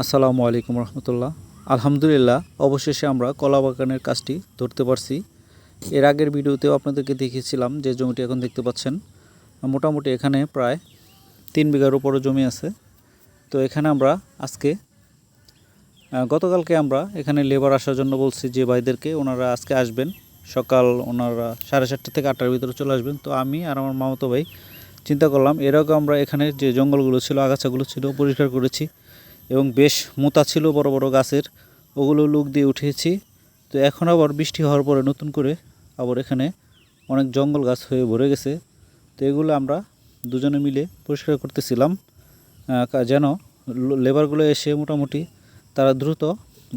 আসসালামু আলাইকুম রহমতুল্লাহ। আলহামদুলিল্লাহ, অবশেষে আমরা কলা বাগানের কাজটি ধরতে পারছি। এর আগের ভিডিওতেও আপনাদেরকে দেখিয়েছিলাম যে জমিটি এখন দেখতে পাচ্ছেন। মোটামুটি এখানে প্রায় তিন বিঘার উপরও জমি আছে। তো এখানে আমরা আজকে গতকালকে আমরা এখানে লেবার আসার জন্য বলছি যে ভাইদেরকে, ওনারা আজকে আসবেন। সকাল ওনারা সাড়ে চারটে থেকে আটটার ভিতরে চলে আসবেন। তো আমি আর আমার মামাতো ভাই চিন্তা করলাম, এর আগে আমরা এখানে যে জঙ্গলগুলো ছিল, আগাছাগুলো ছিল, পরিষ্কার করেছি। এবং বেশ মোতা ছিল বড় বড় গাছের, ওগুলো লুক দিয়ে উঠিয়েছি। তো এখন আবার বৃষ্টি হওয়ার পরে নতুন করে আবার এখানে অনেক জঙ্গল গাছ হয়ে ভরে গেছে। তো এগুলো আমরা দুজনে মিলে পরিষ্কার করতেছিলাম। যেন লেবারগুলো এসে মোটামুটি তারা দ্রুত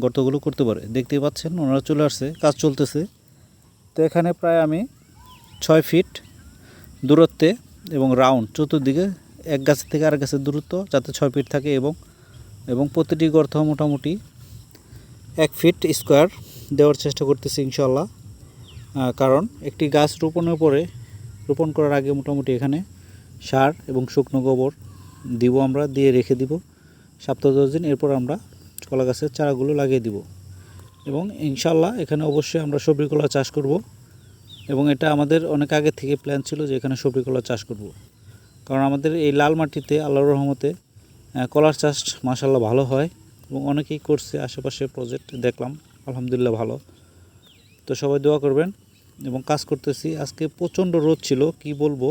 গর্তগুলো করতে পারে। দেখতেই পাচ্ছেন ওনারা চলে আসছে, কাজ চলতেছে। তো এখানে প্রায় আমি ছয় ফিট দূরত্বে এবং রাউন্ড, চতুর্দিকে এক গাছ থেকে আরেক গাছের দূরত্ব যাতে ছয় ফিট থাকে এবং এবং প্রতিটি গর্ত মোটামুটি এক ফিট স্কোয়ার দেওয়ার চেষ্টা করতেছি ইনশাল্লাহ কারণ একটি গাছ রোপণের পরে, রোপণ করার আগে মোটামুটি এখানে সার এবং শুকনো গোবর দিব আমরা, দিয়ে রেখে দিব। সপ্তাহ দশ দিন এরপর আমরা কলা গাছের চারাগুলো লাগিয়ে দিব। এবং ইনশাল্লাহ এখানে অবশ্যই আমরা সবজি কলা চাষ করব। এবং এটা আমাদের অনেক আগে থেকে প্ল্যান ছিল যে এখানে সবজি কলা চাষ করব। কারণ আমাদের এই লাল মাটিতে, আল্লাহর রহমতে কলার চাষ মাসাল্লাহ ভালো হয় এবং অনেকেই করছে, আশেপাশে প্রজেক্ট দেখলাম, আলহামদুলিল্লাহ ভালো। তো সবাই দোয়া করবেন এবং কাজ করতেছি। আজকে প্রচণ্ড রোদ ছিল, কি বলব?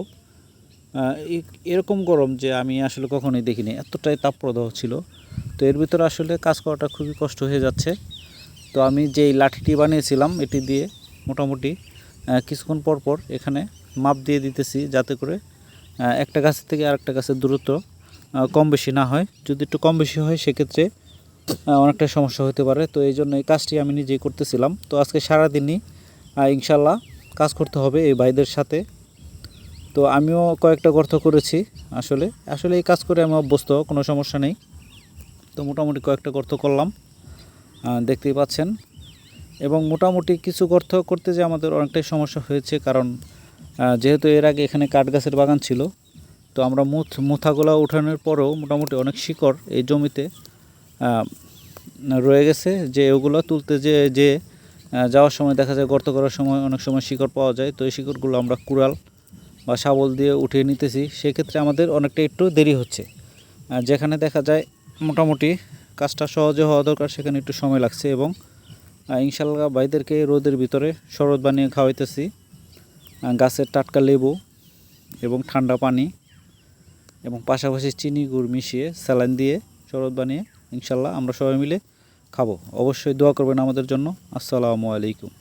এরকম গরম যে আমি আসলে কখনোই দেখিনি, এতটাই তাপপ্রদাহ ছিল। তো এর ভিতরে আসলে কাজ করাটা খুবই কষ্ট হয়ে যাচ্ছে। তো আমি যেই লাঠিটি বানিয়েছিলাম, এটি দিয়ে মোটামুটি কিছুক্ষণ পর পর এখানে মাপ দিয়ে দিতেছি যাতে করে একটা গাছের থেকে আরেকটা গাছের দূরত্ব কম বেশি না হয়। যদি একটু কম বেশি হয়, সেক্ষেত্রে অনেকটা সমস্যা হতে পারে। তো এই জন্য এই কাজটি আমি নিজেই করতেছিলাম। তো আজকে সারাদিনই ইনশাল্লাহ কাজ করতে হবে এই ভাইদের সাথে। তো আমিও কয়েকটা গর্ত করেছি আসলে। আসলে এই কাজ করে আমি অভ্যস্ত, কোনো সমস্যা নেই। তো মোটামুটি কয়েকটা গর্ত করলাম দেখতেই পাচ্ছেন। এবং মোটামুটি কিছু গর্ত করতে যে আমাদের অনেকটাই সমস্যা হয়েছে, কারণ যেহেতু এর আগে এখানে কাঠ গাছের বাগান ছিল তো আমরা মুথ, মুথাগুলা উঠানোর পরেও মোটামুটি অনেক শিকড় এই জমিতে রয়ে গেছে যে ওগুলো তুলতে যে যে যাওয়ার সময় দেখা যায় গর্ত করার সময় অনেক সময় শিকড় পাওয়া যায়। তো এই শিকড়গুলো আমরা কুড়াল বা শাবল দিয়ে উঠিয়ে নিতেছি। সেক্ষেত্রে আমাদের অনেকটা একটু দেরি হচ্ছে। যেখানে দেখা যায় মোটামুটি কাজটা সহজে হওয়া দরকার, সেখানে একটু সময় লাগছে এবং ইনশাল্লাহ ভাইদেরকে রোদের ভিতরে শরৎ বানিয়ে খাওয়াইতেছি। গাছের টাটকা লেবু এবং ঠান্ডা পানি। এবং পাশাপাশি চিনি, গুড় মিশিয়ে স্যালাইন দিয়ে শরৎ বানিয়ে ইনশাল্লাহ আমরা সবাই মিলে খাব। অবশ্যই দোয়া করবেন আমাদের জন্য। আসসালামু আলাইকুম।